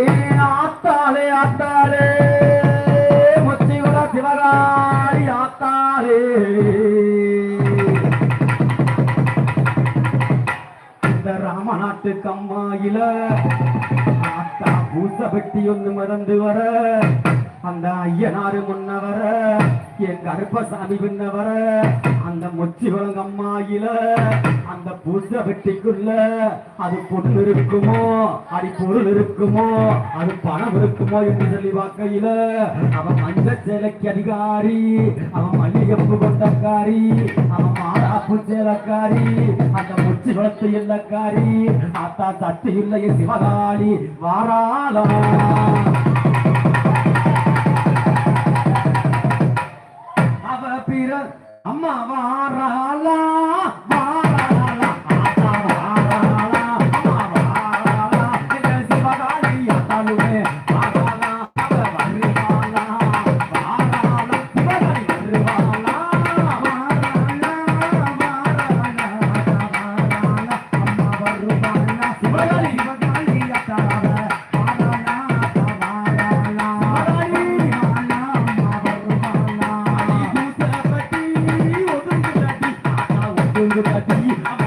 ஏன் ஆத்தாளே ஆத்தாளே? முத்திகுல சிவகாரி ஆத்தாளே. இந்த ராமநாட்டு கம்மாயில ஆத்தா பூச பெட்டி ஒன்று மறந்து வர அந்த ஐயனாரு முன்னவர என் கருப்பசாமி பின்னவர அந்த மொச்சி வழங்கம்மாயில அந்த பூச வெட்டிக்குள்ள அது பொண்ணு இருக்குமோ அது பொருள் இருக்குமோ அது பணம் இருக்குமோ என்று சொல்லி வாக்கையில அவன் மஞ்ச சேலைக்கு அதிகாரி அவன் மல்லிகைப்பூ கொண்டக்காரி அவன் மாறாப்பு சேலக்காரி அந்த முச்சி வளர்த்து இல்லக்காரி அத்தா தட்டு இல்லையே சிவகாளி வாராளா. அம்மா Thank you.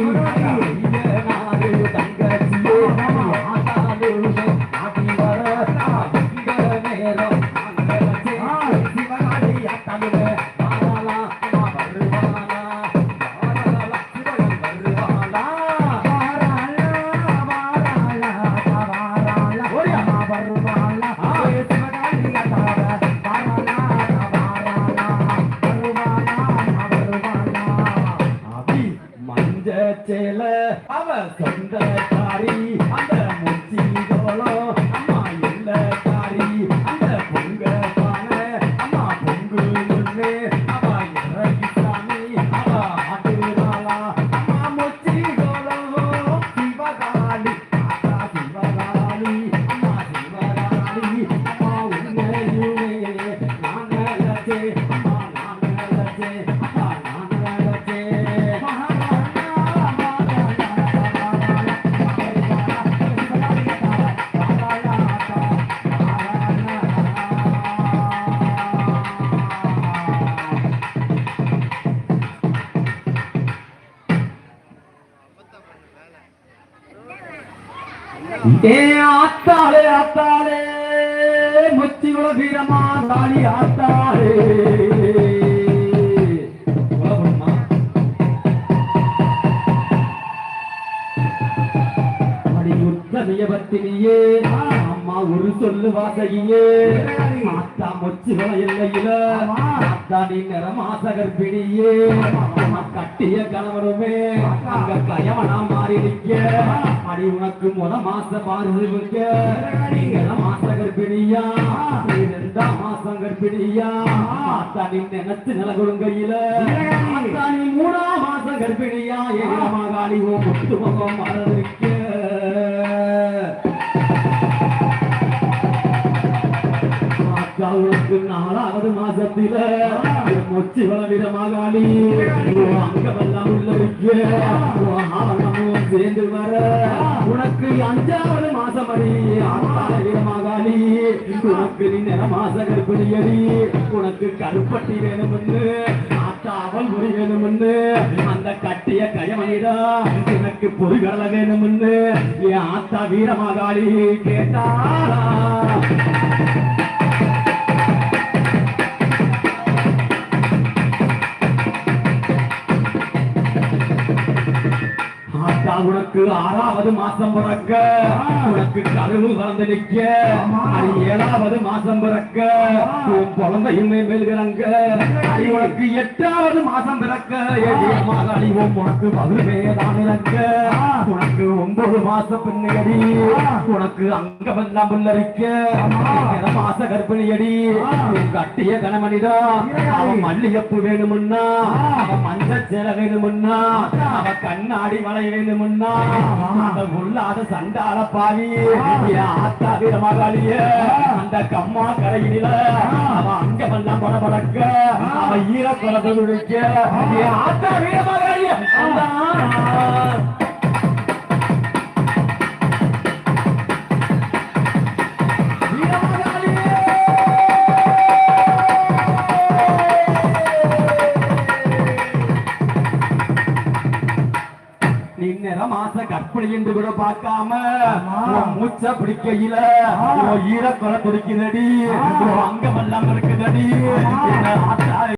Thank you. சேல அவ ஏ ஆத்தாளே ஆத்தாளே முச்சிகுல வீரமா தாலி ஆத்தாளே. குலபுரமா பத்தினியே அம்மா ஒரு சொல்லு வாசகியே. மாத்தா மொச்சுகள எல்லையில ஆத்தா நீ நிறமாச கர்ப்பிணியே அம்மா கட்டிய கணவருமே. அங்க கயவனா மாறி நிக்க அடி உனக்கு முத மாச பாரு வைக்க நீ கர்ப்பிணியா ரெண்டாம் மாசம் கர்ப்பிணியா தனி நினைச்சு நில கொடுங்கையில ஆத்தானி மூணாம் மாசம் கர்ப்பிணியா ஏகமாகாளி ஓ முத்து முகம் மறந்திருக்க அக்காவுக்கு நாலாவது மாசத்தில. மொச்சி வளவிட அங்கமெல்லாம் உள்ள ஆவணமும் சேர்ந்து வர உனக்கு அஞ்சாவது மாசம் அடி ஆத்தாளவிட மகாளி உனக்கு நிற மாச கர்ப்பிணியடி உனக்கு கருப்பட்டி வேணும்னு அவள் முறை வேணும்னு அந்த கட்டிய கயமனிடா எனக்கு வேணும்னு என் ஆத்தா உனக்கு ஆறாவது மாசம் பிறக்க. உனக்கு கருவு வளர்ந்து நிற்க. ஏழாவது மாசம் பிறக்க. உன் குழந்தையுமே மேல்கிறாங்க அது உனக்கு எட்டாவது மாசம் பிறக்க. அடி உன் உனக்கு மதுரமே தான் இறக்க. உனக்கு ஒன்பது மாசம் பின்னடி. உனக்கு அங்க வந்தா புல்லரிக்க மாச கர்ப்பிணியடி. கட்டிய கணமணிதா அவன் மல்லிகப்பு வேணுமுன்னா. அவன் மஞ்சள் சேர வேணுமுன்னா. அவ கண்ணாடி மலை வேணுமுன்னா. அந்த உள்ளாத சண்டால பாவி என் ஆத்தா அந்த கம்மா கரையில அவன் அங்க வந்தான் படபடக்க அவன் ஈர குலத்தை துடிக்க என் ஆத்தா வீரமகாளிய மாச கற்பனை என்று கூட பார்க்காம மூச்ச பிடிக்கையில ஈர குறை துடிக்குதடி. அங்கமெல்லாம் இருக்குதடி.